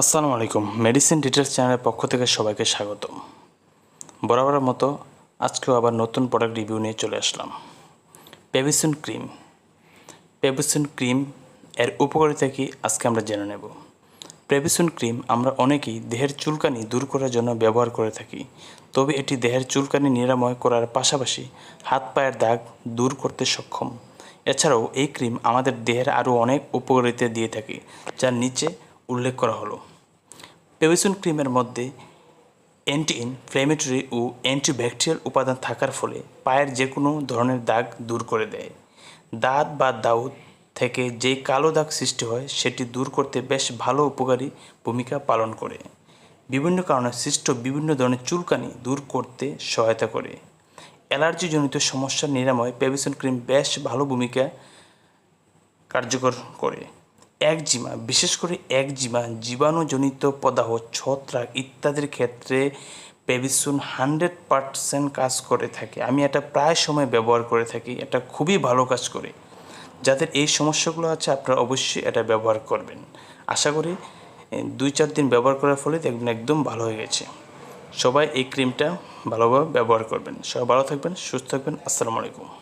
আসসালামু আলাইকুম। Medicine details চ্যানেলের পক্ষ থেকে সবাইকে স্বাগত বরাবরের মতো আজকেও আবার নতুন প্রোডাক্ট রিভিউ নিয়ে চলে আসলাম। পেভিসন ক্রিম পেভিসন ক্রিম এর উপকারিতা কি আজকে আমরা জেনে নেব। প্রেভিসন ক্রিম আমরা অনেকেই দেহের চুলকানি দূর করার জন্য ব্যবহার করে থাকি। তবে এটি দেহের চুলকানি নিরাময় করার পাশাপাশি হাত পায়ের দাগ দূর করতে সক্ষম। এছাড়াও এই ক্রিম আমাদের দেহের আরও অনেক উপকারিতা দিয়ে থাকে, যার নিচে উল্লেখ করা হলো। পেভিসন ক্রিমের মধ্যে অ্যান্টি ইনফ্ল্যামেটরি ও অ্যান্টিব্যাকটেরিয়াল উপাদান থাকার ফলে পায়ের যে কোনো ধরনের দাগ দূর করে দেয়। দাঁত বা দাউদ থেকে যে কালো দাগ সৃষ্টি হয়, সেটি দূর করতে বেশ ভালো উপকারী ভূমিকা পালন করে। বিভিন্ন কারণে সৃষ্ট বিভিন্ন ধরনের চুলকানি দূর করতে সহায়তা করে। অ্যালার্জিজনিত সমস্যার নিরাময় পেভিসন ক্রিম বেশ ভালো ভূমিকা কার্যকর করে। একজিমা বিশেষ করে একজিমা জীবাণুজনিত প্রদাহ ছত্রাক ইত্যাদির ক্ষেত্রে পেভিসুন হান্ড্রেড পারসেন্ট কাজ করে থাকে। আমি এটা প্রায় সময় ব্যবহার করে থাকি, এটা খুবই ভালো কাজ করে। যাদের এই সমস্যাগুলো আছে, আপনারা অবশ্যই এটা ব্যবহার করবেন। আশা করি দুই চার দিন ব্যবহার করার ফলে দেখবেন একদম ভালো হয়ে গেছে। সবাই এই ক্রিমটা ভালোভাবে ব্যবহার করবেন। সবাই ভালো থাকবেন, সুস্থ থাকবেন। আসসালামু আলাইকুম।